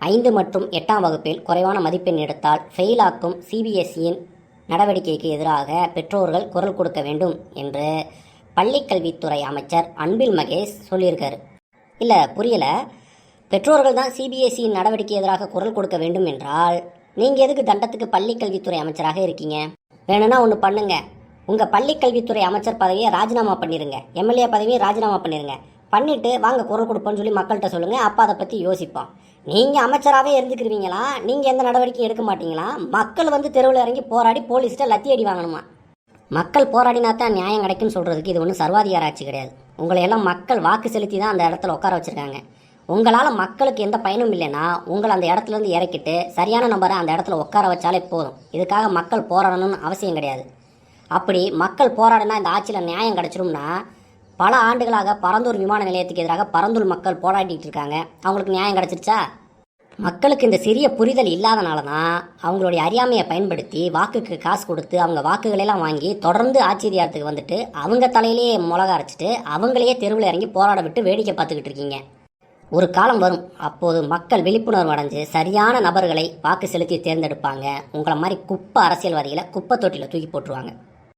ஐந்து மற்றும் எட்டாம் வகுப்பில் குறைவான மதிப்பெண் எடுத்தால் ஃபெயிலாக்கும் சிபிஎஸ்இயின் நடவடிக்கைக்கு எதிராக பெற்றோர்கள் குரல் கொடுக்க வேண்டும் என்று பள்ளிக்கல்வித்துறை அமைச்சர் அன்பில் மகேஷ் சொல்லியிருக்காரு. இல்லை புரியலை. பெற்றோர்கள் தான் சிபிஎஸ்இயின் நடவடிக்கை எதிராக குரல் கொடுக்க வேண்டும் என்றால் நீங்கள் எதுக்கு தண்டத்துக்கு பள்ளிக்கல்வித்துறை அமைச்சராக இருக்கீங்க? வேணும்னா ஒன்று பண்ணுங்க. உங்கள் பள்ளிக்கல்வித்துறை அமைச்சர் பதவியை ராஜினாமா பண்ணிடுங்க எம்எல்ஏ பதவியை ராஜினாமா பண்ணிடுங்க பண்ணிட்டு வாங்க குரல் கொடுப்போன்னு சொல்லி மக்கள்கிட்ட சொல்லுங்கள் அப்போ அதை பற்றி யோசிப்போம் நீங்கள் அமைச்சராகவே இருந்துக்கிருவீங்களா? நீங்கள் எந்த நடவடிக்கையும் எடுக்க மாட்டீங்களா? மக்கள் வந்து தெருவில் இறங்கி போராடி போலீஸ்கிட்ட லத்தி அடி வாங்கணுமா? மக்கள் போராடினா தான் நியாயம் கிடைக்குன்னு சொல்கிறதுக்கு இது ஒன்றும் சர்வாதிகார ஆட்சி கிடையாது. உங்களை எல்லாம் மக்கள் வாக்கு செலுத்தி தான் அந்த இடத்துல உட்கார வச்சுருக்காங்க. உங்களால் மக்களுக்கு எந்த பயனும் இல்லைன்னா உங்களை அந்த இடத்துல இருந்து இறக்கிட்டு சரியான நம்பரை அந்த இடத்துல உட்கார வச்சாலே போதும். இதுக்காக மக்கள் போராடணும்னு அவசியம் கிடையாது. அப்படி மக்கள் போராடினா இந்த ஆட்சியில் நியாயம் கிடச்சிரும்னா பல ஆண்டுகளாக பரந்தூர் விமான நிலையத்துக்கு எதிராக பரந்தூர் மக்கள் போராடிட்டு இருக்காங்க. அவங்களுக்கு நியாயம் கிடைச்சிருச்சா? மக்களுக்கு இந்த சிறிய புரிதல் இல்லாதனால தான் அவங்களுடைய அறியாமையை பயன்படுத்தி வாக்குக்கு காசு கொடுத்து அவங்க வாக்குகளெல்லாம் வாங்கி தொடர்ந்து ஆச்சரியத்துக்கு வந்துட்டு அவங்க தலையிலேயே மிளகா அரைச்சிட்டு அவங்களையே தெருவில் இறங்கி போராட விட்டு வேடிக்கை பார்த்துக்கிட்டு இருக்கீங்க. ஒரு காலம் வரும். அப்போது மக்கள் விழிப்புணர்வு அடைஞ்சு சரியான நபர்களை வாக்கு செலுத்தி தேர்ந்தெடுப்பாங்க. உங்களை மாதிரி குப்பை அரசியல்வாதிகளை குப்பை தொட்டியில் தூக்கி போட்டுருவாங்க.